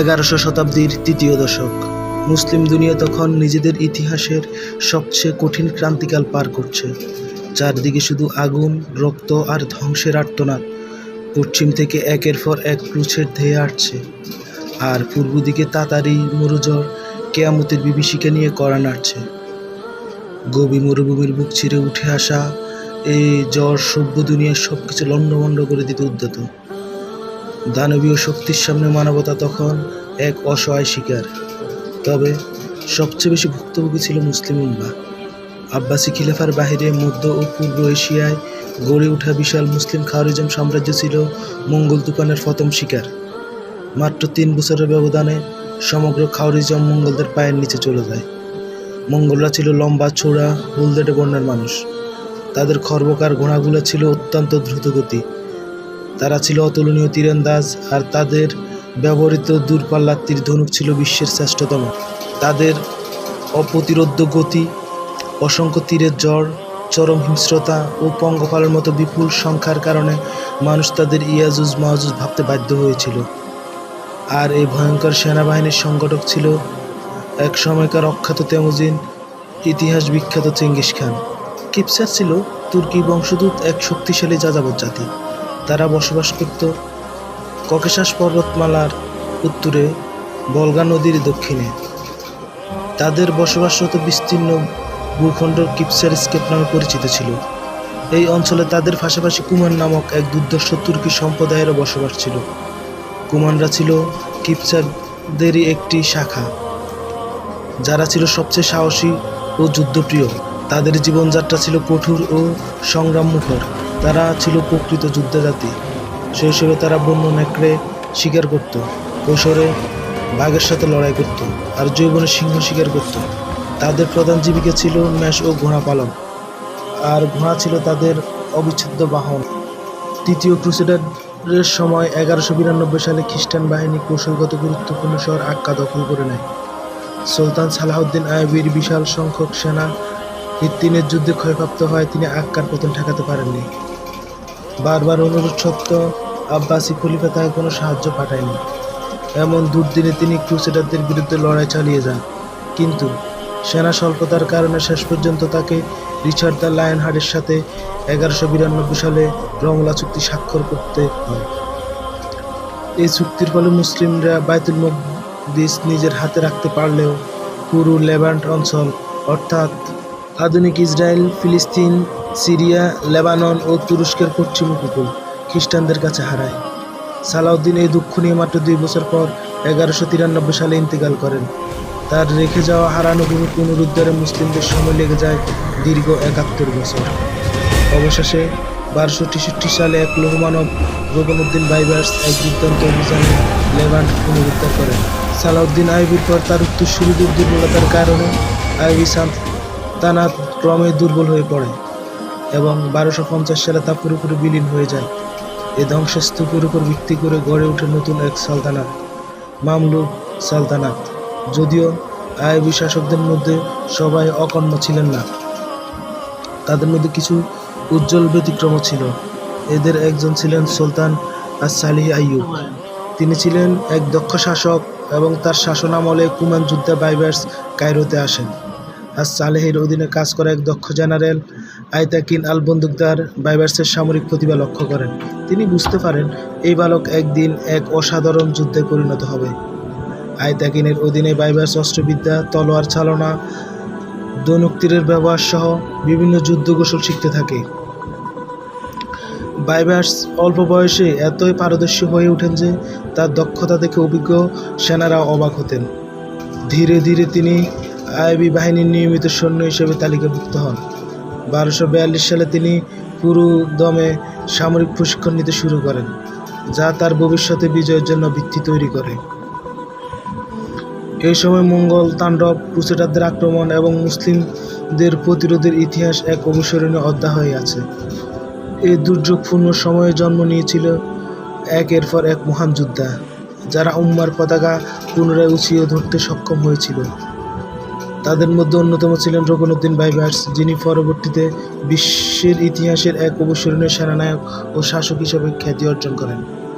এগারোশো শতাব্দীর তৃতীয় দশক। মুসলিম দুনিয়া তখন নিজেদের ইতিহাসের সবচেয়ে কঠিন ক্রান্তিকাল পার করছে। চারদিকে শুধু আগুন, রক্ত আর ধ্বংসের আর্তনাদ। পশ্চিম থেকে একের পর এক ক্রুছের ধেয়ে আসছে। আর পূর্ব দিকে তাতারি মরুজর কেয়ামতের বিভীষিকা নিয়ে কড়া নাড়ছে। গভীর মরুভূমির বুক ছিঁড়ে উঠে আসা এই জ্বর সভ্য দুনিয়ার সব কিছু লণ্ডভণ্ড করে দিতে উদ্যত। দানবীয় শক্তির সামনে মানবতা তখন এক অসহায় শিকার। তবে সবচেয়ে বেশি ভুক্তভোগী ছিল মুসলিম উম্মা। আব্বাসী খিলাফার বাহিরে মধ্য ও পূর্ব এশিয়ায় গড়ে ওঠা বিশাল মুসলিম খাওয়ারিজম সাম্রাজ্য ছিল মঙ্গল তুফানের প্রথম শিকার। মাত্র তিন বছরের ব্যবধানে সমগ্র খাওয়ারিজম মঙ্গলদের পায়ের নিচে চলে যায়। মঙ্গলরা ছিল লম্বা চূড়া হলদেটে বর্ণের মানুষ। তাদের খর্বকার ঘোড়াগুলো ছিল অত্যন্ত দ্রুতগতি। তারা ছিল অতুলনীয় তীরন্দাজ আর তাদের ব্যবহৃত দূরপাল্লার তীর ধনুক ছিল বিশ্বের শ্রেষ্ঠতম। তাদের অপ্রতিরোধ্য গতি, অসংখ্য তীরের জ্বর, চরম হিংস্রতা ও পঙ্গপালের মতো বিপুল সংখ্যার কারণে মানুষ তাদের ইয়াজুজ মাহুজ ভাবতে বাধ্য হয়েছিল। আর এই ভয়ঙ্কর সেনাবাহিনীর সংগঠক ছিল এক সময়কার অখ্যাত তেমুজিন, ইতিহাস বিখ্যাত চেঙ্গিস খান। কিপসার ছিল তুর্কি বংশোদ্ভূত এক শক্তিশালী যাযাবর জাতি। তারা বসবাস করত ককেশাস পর্বতমালার উত্তরে বলগা নদীর দক্ষিণে। তাদের বসবাসরত বিস্তীর্ণ ভূখণ্ড কিপসার স্কেপ নামে পরিচিত ছিল। এই অঞ্চলে তাদের পাশাপাশি কুমান নামক এক দুর্দর্শ তুর্কি সম্প্রদায়েরও বসবাস ছিল। কুমানরা ছিল কিপসারদেরই একটি শাখা। যারা ছিল সবচেয়ে সাহসী ও যুদ্ধপ্রিয়, তাদের জীবনযাত্রা ছিল কঠোর ও সংগ্রামমুখর। তারা ছিল প্রকৃত যোদ্ধা শৈশবে তারা বন্য নেকড়ে শিকার করত, কৈশোরে বাঘের সাথে লড়াই করত আর যৌবনে সিংহ শিকার করত। তাদের প্রধান জীবিকা ছিল মেষ ও ঘোড়া পালন। আর ঘোড়া ছিল তাদের অবিচ্ছেদ্য বাহন। তৃতীয় ক্রুসেডারের সময় এগারোশো বিরানব্বই সালে খ্রিস্টান বাহিনী কৌশলগত গুরুত্বপূর্ণ শহর আক্কা দখল করে নেয়। সুলতান সালাহউদ্দিন আয়বির বিশাল সংখ্যক সেনা হিত্তিনের যুদ্ধে ক্ষয়প্রাপ্ত হয় তিনি আক্কার পতন ঠেকাতে পারেননি। বারবার অনুরোধ সত্ত্বেও আব্বাসি খলিফা তাকে কোনো সাহায্য পাঠায়নি। এমন দুর্দিনে তিনি ক্রুসেডারদের বিরুদ্ধে লড়াই চালিয়ে যান। কিন্তু সেনা স্বল্পতার কারণে শেষ পর্যন্ত তাকে রিচার্ড দ্য লায়ন হার্টের সাথে এগারোশো বিরানব্বই সালে রমলা চুক্তি স্বাক্ষর করতে হয়। এই চুক্তির ফলে মুসলিমরা বাইতুল মকদিস নিজের হাতে রাখতে পারলেও পুরো লেবান্ট অঞ্চল, অর্থাৎ আধুনিক ইসরায়েল, ফিলিস্তিন, সিরিয়া, লেবানন ও তুরস্কের পশ্চিম উপকূল খ্রিস্টানদের কাছে হারায়। সালাউদ্দিন এই দুঃখ নিয়ে মাত্র দুই বছর পর এগারোশো তিরানব্বই সালে ইন্তেকাল করেন। তার রেখে যাওয়া হারানো ভূমি পুনরুদ্ধারে মুসলিমদের সময় লেগে যায় দীর্ঘ একাত্তর বছর। অবশেষে বারোশো তেষট্টি সালে এক লৌহমানব রোকনউদ্দিন বাইবার্স এক দুর্দান্ত অভিযানে লেভান্ট পুনরুদ্ধার করেন। সালাউদ্দিন আইবির পর তার উত্তরসূরিদের দুর্বলতার কারণে আইবি সান্তানাত ক্রমে দুর্বল হয়ে পড়ে এবং বারোশো পঞ্চাশ সালে তা পুরোপুরি বিলীন হয়ে যায়। এ ধ্বংসস্তূপের উপর ভিত্তি করে গড়ে ওঠে নতুন এক সালতানাত মামলুক সালতানাত। যদিও আইবি শাসকদের মধ্যে সবাই অকর্ম ছিলেন না। তাদের মধ্যে কিছু উজ্জ্বল ব্যতিক্রমও ছিল। এদের একজন ছিলেন সুলতান সালিহ আইয়ুব। তিনি ছিলেন এক দক্ষ শাসক এবং তার শাসনামলে কুমান যুদ্ধে বাইবার্স কায়রোতে আসেন। সালেহের অধীনে কাজ করা এক দক্ষ জেনারেল আয়তাকিন আল বন্দুকদার বাইবার্সের সামরিক প্রতিভা লক্ষ্য করেন। তিনি বুঝতে পারেন, এই বালক একদিন এক অসাধারণ যুদ্ধে পরিণত হবে। আয়তাকিনের অধীনে বাইবার্স অস্ত্রবিদ্যা, তলোয়ার চালনা দৈনিক তীরের ব্যবহার সহ বিভিন্ন যুদ্ধ কৌশল শিখতে থাকে। বাইবার্স অল্প বয়সে এতই পারদর্শী হয়ে ওঠেন যে তার দক্ষতা দেখে অভিজ্ঞ সেনারা অবাক হতেন। ধীরে ধীরে তিনি আইবি বাহিনীর নিয়মিত সৈন্য হিসেবে তালিকাভুক্ত হন। বারোশো সালে তিনি পুরো দমে সামরিক প্রশিক্ষণ নিতে শুরু করেন, যা তার ভবিষ্যতে বিজয়ের জন্য ভিত্তি তৈরি করে। এই সময় মঙ্গল তাণ্ডব, ক্রুসেডারদের আক্রমণ এবং মুসলিমদের প্রতিরোধের ইতিহাস এক অবিস্মরণীয় অধ্যায় হয়ে আছে। এই দুর্যোগপূর্ণ সময়ে জন্ম নিয়েছিল একের পর এক মহান যোদ্ধা, যারা উম্মার পতাকা পুনরায় উঁচিয়ে ধরতে সক্ষম হয়েছিল। তাদের মধ্যে অন্যতম ছিলেন রোকনউদ্দিন বাইবার্স যিনি পরবর্তীতে বিশ্বের ইতিহাসের এক অবিস্মরণীয় সেনানায়ক ও শাসক হিসেবে খ্যাতি অর্জন করেন।